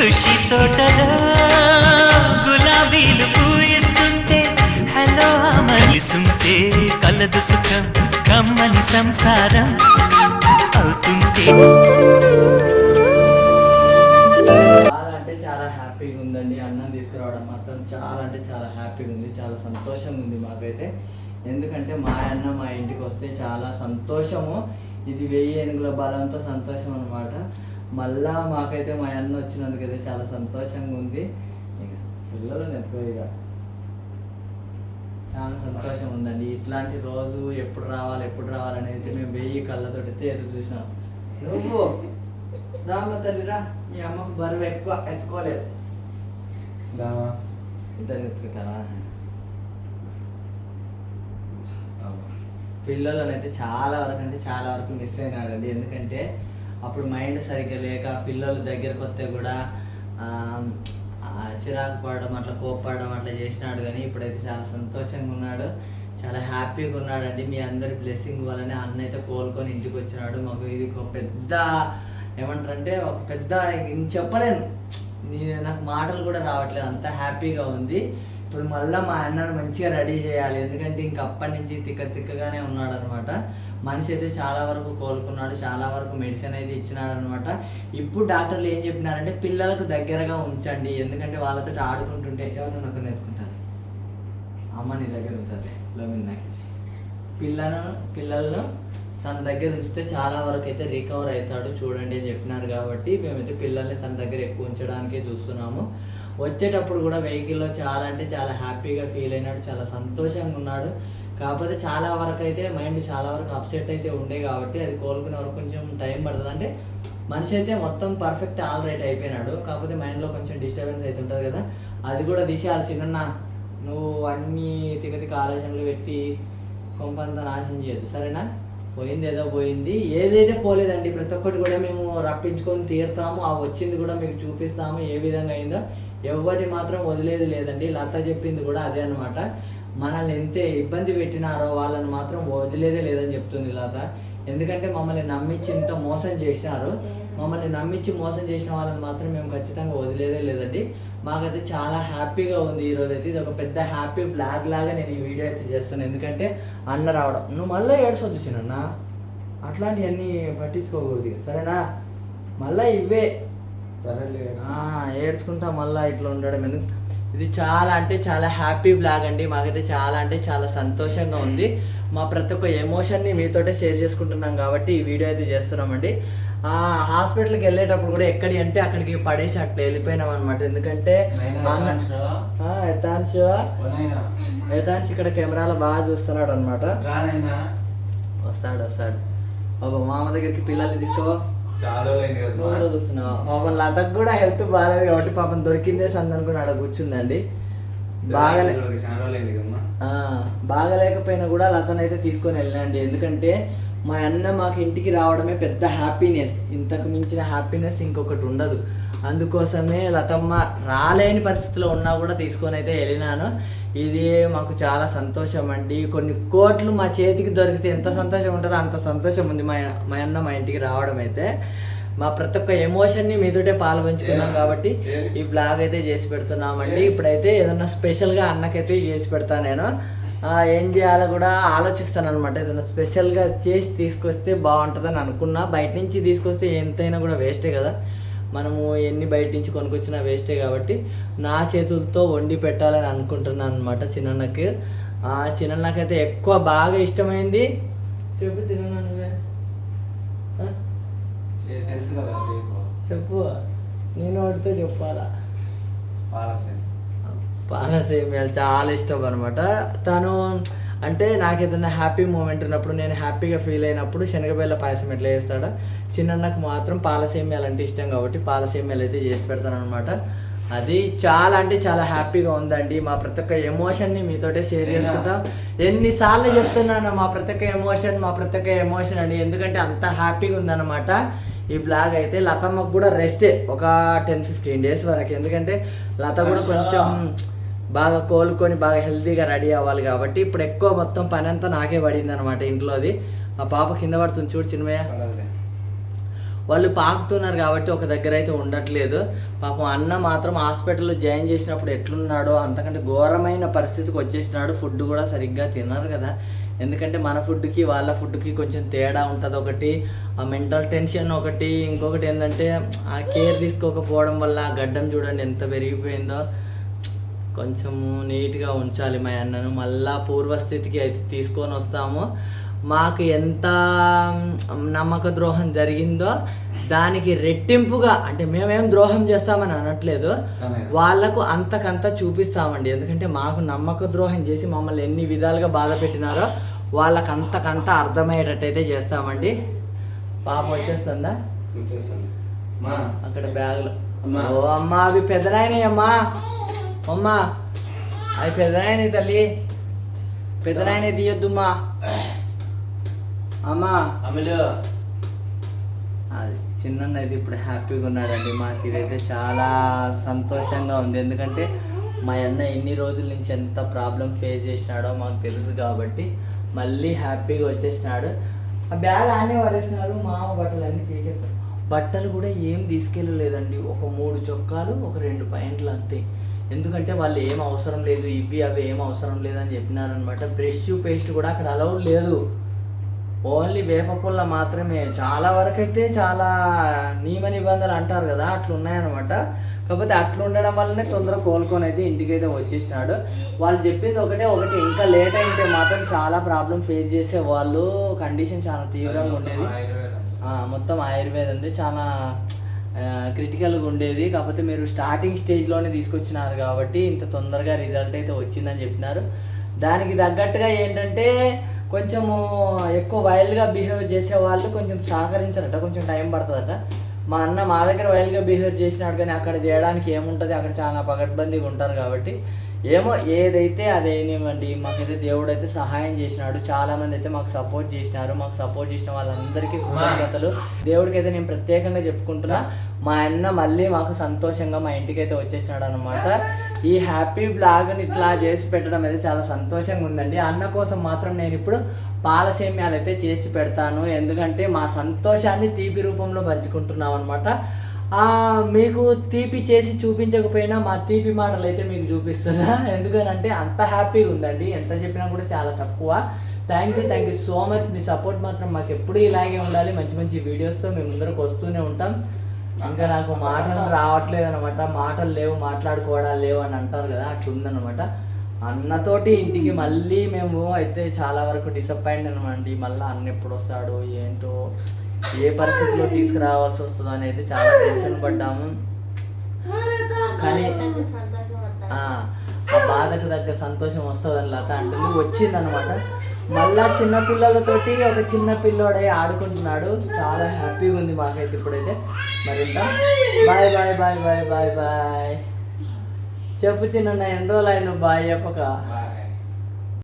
ఖుషి తోటలో గులాబీలు పూయిస్తుంటే హలో మలిసుంటే కలదు సుఖం కమ్మని సంసారం అవుతుంటే. చాలా అంటే చాలా హ్యాపీగా ఉందండి అన్నం తీసుకురావడం మాత్రం. చాలా అంటే చాలా హ్యాపీగా ఉంది చాలా సంతోషంగా ఉంది మాకైతే. ఎందుకంటే మా అన్న మా ఇంటికి వస్తే చాలా సంతోషము. ఇది వెయ్యి ఏనుగుల బలంతో సంతోషం అనమాట మళ్ళా మాకైతే మా అన్న వచ్చినందుకైతే చాలా సంతోషంగా ఉంది. ఇక పిల్లలు నెత్తుకో ఇక. చాలా సంతోషం ఉందండి. ఇట్లాంటి రోజు ఎప్పుడు రావాలి ఎప్పుడు రావాలని అయితే మేము వెయ్యి కళ్ళతోటి అయితే ఎదురు చూసినాం. నువ్వు రామ తల్లి రా. మీ అమ్మకు బరువు ఎక్కువ ఎత్తుకోలేదు. ఇద్దరు ఎత్తుకుంటావా? పిల్లలను అయితే చాలా వరకు అంటే చాలా వరకు మిస్ అయినాడండి. ఎందుకంటే అప్పుడు మైండ్ సరిగ్గా లేక పిల్లలు దగ్గరకు వస్తే కూడా చిరాకు పడడం అట్లా కోప్పడడం అట్లా చేసినాడు కానీ ఇప్పుడైతే చాలా సంతోషంగా ఉన్నాడు. చాలా హ్యాపీగా ఉన్నాడండి. మీ అందరి బ్లెస్సింగ్ వల్లనే అన్న అయితే కోలుకొని ఇంటికి వచ్చినాడు. మాకు ఇది ఒక పెద్ద ఏమంటారంటే ఒక పెద్ద చెప్పలేను. నాకు మాటలు కూడా రావట్లేదు. అంత హ్యాపీగా ఉంది. ఇప్పుడు మళ్ళీ మా అన్నను మంచిగా రెడీ చేయాలి. ఎందుకంటే ఇంక అప్పటి నుంచి తిక్క తిక్కగానే ఉన్నాడు అనమాట మనిషి అయితే చాలా వరకు కోలుకున్నాడు చాలా వరకు మెడిసిన్ అయితే ఇచ్చినాడు అనమాట ఇప్పుడు డాక్టర్లు ఏం చెప్పినారంటే పిల్లలకు దగ్గరగా ఉంచండి. ఎందుకంటే వాళ్ళతో ఆడుకుంటుంటే ఎవరు నాకు నేర్చుకుంటారు? అమ్మ నీ దగ్గర ఉంటుంది లోమిన్ పిల్లలను పిల్లలను తన దగ్గర ఉంచితే చాలా వరకు అయితే రికవర్ అవుతాడు. చూడండి అని చెప్పినారు కాబట్టి మేమైతే పిల్లల్ని తన దగ్గర ఎక్కువ ఉంచడానికే చూస్తున్నాము. వచ్చేటప్పుడు కూడా వెహికల్లో చాలా అంటే చాలా హ్యాపీగా ఫీల్ అయినాడు చాలా సంతోషంగా ఉన్నాడు. కాకపోతే చాలా వరకు అయితే మైండ్ చాలా వరకు అప్సెట్ అయితే ఉండే కాబట్టి అది కోలుకునే వరకు కొంచెం టైం పడుతుంది. అంటే మనిషి అయితే మొత్తం పర్ఫెక్ట్ ఆల్ రైట్ అయిపోయినాడు. కాకపోతే మైండ్లో కొంచెం డిస్టర్బెన్స్ అయితే ఉంటుంది కదా. అది కూడా తీసేయాలి చిన్న నువ్వు అన్ని తిగతిక ఆలోచనలు పెట్టి కొంపంతా నాశనం చేయొద్దు. సరేనా? పోయింది ఏదో పోయింది. ఏదైతే పోలేదండి ప్రతి ఒక్కటి కూడా మేము రప్పించుకొని తీరుతాము. ఆ వచ్చింది కూడా మీకు చూపిస్తాము ఏ విధంగా అయిందో. ఎవరి మాత్రం వదిలేది లేదండి. లత చెప్పింది కూడా అదే అనమాట మనల్ని ఎంత ఇబ్బంది పెట్టినారో వాళ్ళని మాత్రం వదిలేదే లేదని చెప్తుంది లత. ఎందుకంటే మమ్మల్ని నమ్మించి ఇంత మోసం చేసినారు. మమ్మల్ని నమ్మించి మోసం చేసిన వాళ్ళని మాత్రం మేము ఖచ్చితంగా వదిలేదే లేదండి. మాకైతే చాలా హ్యాపీగా ఉంది ఈరోజు అయితే ఇది ఒక పెద్ద హ్యాపీ బ్లాగ్ లాగా నేను ఈ వీడియో అయితే చేస్తున్నాను ఎందుకంటే అన్న రావడం. నువ్వు మళ్ళీ ఏడ్సొద్దు చిన్న అట్లాంటివన్నీ పట్టించుకోకూడదు సరేనా? మళ్ళీ ఇవే. ఏడ్చుకుంటా మళ్ళీ ఇట్లా ఉండడం ఎందుకు? ఇది చాలా అంటే చాలా హ్యాపీ బ్లాగ్ అండి. మాకైతే చాలా అంటే చాలా సంతోషంగా ఉంది. మా ప్రతి ఒక్క ఎమోషన్ని మీతోటే షేర్ చేసుకుంటున్నాం కాబట్టి ఈ వీడియో అయితే చేస్తున్నామండి. ఆ హాస్పిటల్కి వెళ్ళేటప్పుడు కూడా ఎక్కడి అంటే అక్కడికి పడేసి అట్లా వెళ్ళిపోయినాం అనమాట ఎందుకంటే యథాంశ్? యథాంశ్? ఇక్కడ కెమెరాలో బాగా చూస్తున్నాడు అనమాట వస్తాడు వస్తాడు. బాబా మామ దగ్గరికి పిల్లల్ని తీసుకో. చాలా పాపం లతకు కూడా హెల్త్ బాగాలేదు కాబట్టి పాపం దొరికిందే సంది అనుకుని ఆడ కూర్చుందండి. బాగాలే బాగలేకపోయినా కూడా లతనైతే తీసుకొని వెళ్ళండి ఎందుకంటే మా అన్న మాకు ఇంటికి రావడమే పెద్ద హ్యాపీనెస్ ఇంతకు మించిన హ్యాపీనెస్ ఇంకొకటి ఉండదు. అందుకోసమే లతమ్మ రాలేని పరిస్థితిలో ఉన్నా కూడా తీసుకొని అయితే వెళ్ళినాను. ఇది మాకు చాలా సంతోషం అండి కొన్ని కోట్లు మా చేతికి దొరికితే ఎంత సంతోషం ఉంటుందో అంత సంతోషం ఉంది మా మా అన్న మా ఇంటికి రావడం అయితే మా ప్రతి ఒక్క ఎమోషన్ని మీతోటే పాల్పంచుకున్నాం కాబట్టి ఈ బ్లాగ్ అయితే చేసి పెడుతున్నామండి. ఇప్పుడైతే ఏదన్నా స్పెషల్గా అన్నకైతే చేసి పెడతా నేను. ఏం చేయాలో కూడా ఆలోచిస్తాను అనమాట ఏదైనా స్పెషల్గా చేసి తీసుకొస్తే బాగుంటుందని అనుకున్నా. బయట నుంచి తీసుకొస్తే ఎంతైనా కూడా వేస్టే కదా. మనము ఎన్ని బయట నుంచి కొనుక్కొచ్చినా వేస్టే కాబట్టి నా చేతులతో వండి పెట్టాలని అనుకుంటున్నాను అనమాట చిన్నన్నకి. ఆ చిన్నన్నకైతే ఎక్కువ బాగా ఇష్టమైంది. చెప్పు చిన్న నువ్వే. చెప్పు. నేను వాడితే చెప్పాలా? పాలసీ. పానసేమియాలు చాలా ఇష్టం అనమాట తను అంటే నాకు ఏదైనా హ్యాపీ మూమెంట్ ఉన్నప్పుడు నేను హ్యాపీగా ఫీల్ అయినప్పుడు శనగబెల్ల పాయసం ఎట్లా చేస్తాడో? చిన్నన్నకు మాత్రం పాలసేమియాలు అంటే ఇష్టం కాబట్టి పాలసేమియాలు అయితే చేసి పెడతాను అనమాట అది చాలా అంటే చాలా హ్యాపీగా ఉందండి. మా ప్రతి ఒక్క ఎమోషన్ని మీతోటే షేర్ చేసుకుంటాం. ఎన్నిసార్లు చెప్తున్నాను మా ప్రతి ఒక్క ఎమోషన్ మా ప్రతి ఒక్క ఎమోషన్ అండి. ఎందుకంటే అంత హ్యాపీగా ఉందన్నమాట. ఈ బ్లాగ్ అయితే లతమ్మకు కూడా రెస్టే ఒక టెన్ ఫిఫ్టీన్ డేస్ వరకు. ఎందుకంటే లత కూడా కొంచెం బాగా కోలుకొని బాగా హెల్తీగా రెడీ అవ్వాలి కాబట్టి ఇప్పుడు ఎక్కువ మొత్తం పని అంతా నాకే పడింది అనమాట ఇంట్లోది. మా పాప కింద పడుతుంది చూడు పడదులే. వాళ్ళు పాకుతున్నారు కాబట్టి ఒక దగ్గర అయితే ఉండట్లేదు. పాపం అన్న మాత్రం హాస్పిటల్లో జాయిన్ చేసినప్పుడు ఎట్లున్నాడో అంతకంటే ఘోరమైన పరిస్థితికి వచ్చేసినాడు. ఫుడ్ కూడా సరిగ్గా తిన్నారు కదా. ఎందుకంటే మన ఫుడ్కి వాళ్ళ ఫుడ్కి కొంచెం తేడా ఉంటుంది ఒకటి. ఆ మెంటల్ టెన్షన్ ఒకటి. ఇంకొకటి ఏంటంటే ఆ కేర్ తీసుకోకపోవడం వల్ల ఆ గడ్డం చూడండి ఎంత పెరిగిపోయిందో. కొంచెము నీట్గా ఉంచాలి మా అన్నను. మళ్ళా పూర్వస్థితికి అయితే తీసుకొని వస్తాము. మాకు ఎంత నమ్మక ద్రోహం జరిగిందో దానికి రెట్టింపుగా అంటే మేమేం ద్రోహం చేస్తామని అనట్లేదు. కానీ వాళ్ళకు అంతకంత చూపిస్తామండి. ఎందుకంటే మాకు నమ్మక ద్రోహం చేసి మమ్మల్ని ఎన్ని విధాలుగా బాధ పెట్టినారో వాళ్ళకి అంతకంత అర్థమయ్యేటట్టయితే చేస్తామండి. పాప వచ్చేస్తుందా? అక్కడ బ్యాగులో. అమ్మా. ఓ అమ్మా అవి పెద్దనాయనవి అమ్మా అవి పెద్దనాయన తల్లి. పెద్దనాయన తీయొద్దుమ్మా. అమ్మా. అమలు. అది చిన్న అయితే ఇప్పుడు హ్యాపీగా ఉన్నాడండి. మాకు ఇదైతే చాలా సంతోషంగా ఉంది. ఎందుకంటే మా అన్న ఎన్ని రోజుల నుంచి ఎంత ప్రాబ్లం ఫేస్ చేసినాడో మాకు తెలుసు కాబట్టి మళ్ళీ హ్యాపీగా వచ్చేసినాడు. ఆ బ్యాగ్ ఆనే వరేసినాడు మామ బట్టలు అన్నీ పీకేస్తారు బట్టలు కూడా ఏం తీసుకెళ్ళలేదండి. ఒక మూడు చొక్కాలు ఒక రెండు ప్యాంట్లు అంతే. ఎందుకంటే వాళ్ళు ఏం అవసరం లేదు ఇవి అవి ఏం అవసరం లేదని చెప్పినారనమాట బ్రష్ పేస్ట్ కూడా అక్కడ అలౌడ్ లేదు. ఓన్లీ వేప పుల్ల మాత్రమే. చాలా వరకు అయితే చాలా నియమ నిబంధనలు అంటారు కదా అట్లా ఉన్నాయన్నమాట కాకపోతే అట్లా ఉండడం వల్లనే తొందరగా కోలుకొని అయితే ఇంటికి అయితే వచ్చేసినాడు. వాళ్ళు చెప్పింది ఒకటే ఒకటి ఇంకా లేట్ అయితే మాత్రం చాలా ప్రాబ్లం ఫేస్ చేసే వాళ్ళు కండిషన్ చాలా తీవ్రంగా ఉండేది. మొత్తం ఆయుర్వేదం. ఉంది చాలా క్రిటికల్గా ఉండేది. కాకపోతే మీరు స్టార్టింగ్ స్టేజ్లోనే తీసుకొచ్చినారు కాబట్టి ఇంత తొందరగా రిజల్ట్ అయితే వచ్చిందని చెప్పినారు. దానికి తగ్గట్టుగా ఏంటంటే కొంచెము ఎక్కువ వైల్డ్గా బిహేవ్ చేసే వాళ్ళు కొంచెం సహకరించారట. కొంచెం టైం పడుతుందట. మా అన్న మా దగ్గర వైల్డ్గా బిహేవ్ చేసినాడు కానీ అక్కడ చేయడానికి ఏముంటుంది? అక్కడ చాలా పగడ్బందీగా ఉంటారు కాబట్టి ఏమో ఏదైతే అదేనివ్వండి మాకైతే దేవుడు అయితే సహాయం చేసినాడు చాలా మంది అయితే మాకు సపోర్ట్ చేసినారు. మాకు సపోర్ట్ చేసిన వాళ్ళందరికీ కృతజ్ఞతలు. దేవుడికి అయితే నేను ప్రత్యేకంగా చెప్పుకుంటున్నా మా అన్న మళ్ళీ మాకు సంతోషంగా మా ఇంటికి అయితే వచ్చేసినాడు అనమాట ఈ హ్యాపీ బ్లాగ్ని ఇట్లా చేసి పెట్టడం అయితే చాలా సంతోషంగా ఉందండి. అన్న కోసం మాత్రం నేను ఇప్పుడు పాల సేమ్యాలు అయితే చేసి పెడతాను. ఎందుకంటే మా సంతోషాన్ని తీపి రూపంలో పంచుకుంటున్నాం అనమాట మీకు తీపి చేసి చూపించకపోయినా మా తీపి మాటలు అయితే మీకు చూపిస్తున్నా. ఎందుకనంటే అంత హ్యాపీగా ఉందండి. ఎంత చెప్పినా కూడా చాలా తక్కువ. Thank you thank you so much me support మాత్రం మాకు ఎప్పుడూ ఇలాగే ఉండాలి. మంచి మంచి వీడియోస్తో మేము ముందరకు వస్తూనే ఉంటాం. ఇంకా నాకు మాటలు రావట్లేదు అనమాట మాటలు లేవు మాట్లాడుకోవడాలు లేవు అని అంటారు కదా అట్లుందనమాట అన్నతోటి ఇంటికి మళ్ళీ మేము అయితే చాలా వరకు డిసప్పాయింట్ అనమాట మళ్ళీ అన్న ఎప్పుడు వస్తాడు ఏంటో. ఏ పరిస్థితిలో తీసుకురావాల్సి వస్తుందో అని అయితే చాలా టెన్షన్ పడ్డాము. కానీ ఆ బాధకు తగ్గ సంతోషం వస్తుందని లత అంటుంది. వచ్చిందనమాట. మళ్ళా చిన్న పిల్లలతోటి ఒక చిన్న పిల్లోడై ఆడుకుంటున్నాడు. చాలా హ్యాపీగా ఉంది మాకైతే ఇప్పుడైతే. మరి bye bye bye bye bye bye చెప్పు చిన్న ఎన్ని రోజులు అయిన బాయ్ చెప్పక?